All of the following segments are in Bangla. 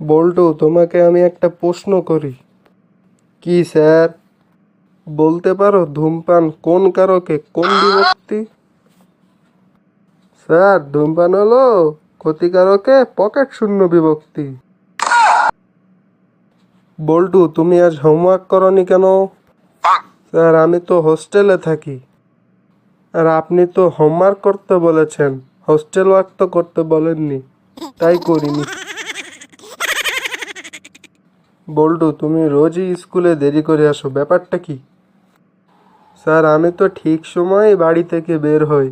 বল্টু, তোমাকে আমি একটা প্রশ্ন করি। কি, স্যার? বলতে পারো ধূমপান কোন কারকে, কোন বিভক্তি? স্যার, ধূমপান হলো ক্ষতিকারকে পকেট শূন্য বিভক্তি। বল্টু, তুমি আজ হোমওয়ার্ক করনি কেন? স্যার, আমি তো হোস্টেলে থাকি। আর আপনি তো হোমওয়ার্ক করতে বলেছেন। হোস্টেল ওয়ার্ক তো করতে বলেননি। তাই করিনি। বল্টু তুমি রোজই স্কুলে দেরি করে আসো ব্যাপারটা কি? স্যার আমি তো ঠিক সময় বাড়ি থেকে বের হই।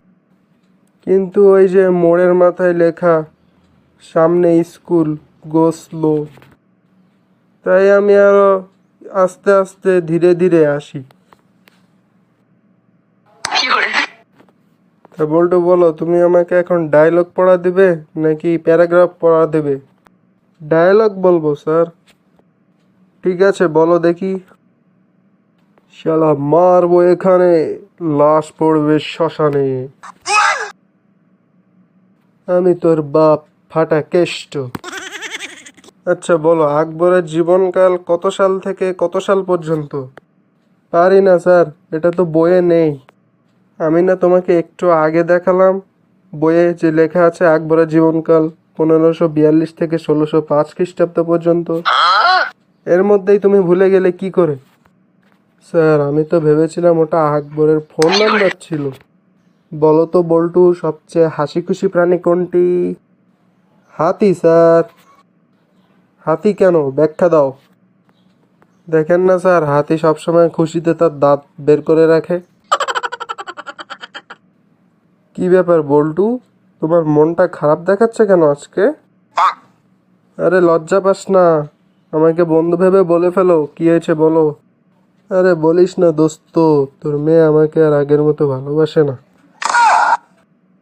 কিন্তু ওই যে মোড়ের মাথায় লেখা সামনে স্কুল গো স্লো তাই আমি আরও আস্তে আস্তে ধীরে ধীরে আসি। তা বল্টু বলো তুমি আমাকে এখন ডায়লগ পড়া দেবে নাকি প্যারাগ্রাফ পড়া দেবে? ডায়লগ বলব স্যার। ঠিক আছে, বলো দেখি। শালা মারবো এখানে, লাশ পড়বে শ্মশানে। আমি তোর বাপ, ফাটা কেষ্ট। আচ্ছা বলো, আকবরের জীবনকাল কত সাল থেকে কত সাল পর্যন্ত? পারি না, স্যার, এটা তো বইয়ে নেই। আমি না তোমাকে একটু আগে দেখালাম, বইয়ে যে লেখা আছে, আকবরের জীবনকাল পনেরোশো বিয়াল্লিশ থেকে ষোলোশো পাঁচ খ্রিস্টাব্দ পর্যন্ত। এর মধ্যেই তুমি ভুলে গেলে কি করে? স্যার আমি তো ভেবেছিলাম ওটা আকবরের ফোন নাম্বার ছিল। বলো তো বল্টু সবচেয়ে হাসি খুশি প্রাণী কোনটি? হাতি স্যার। হাতি কেন? ব্যাখ্যা দাও। দেখেন না স্যার হাতি সবসময় খুশিতে তার দাঁত বের করে রাখে। কি ব্যাপার বল্টু? তোমার মনটা খারাপ দেখাচ্ছে কেন আজকে? আরে লজ্জা পাস না। আমাকে বন্ধু ভেবে বলে ফেলো, কি হয়েছে বলো? আরে বলিস না দোস্ত, তোর মেয়ে আমাকে আর আগের মতো ভালোবাসে না।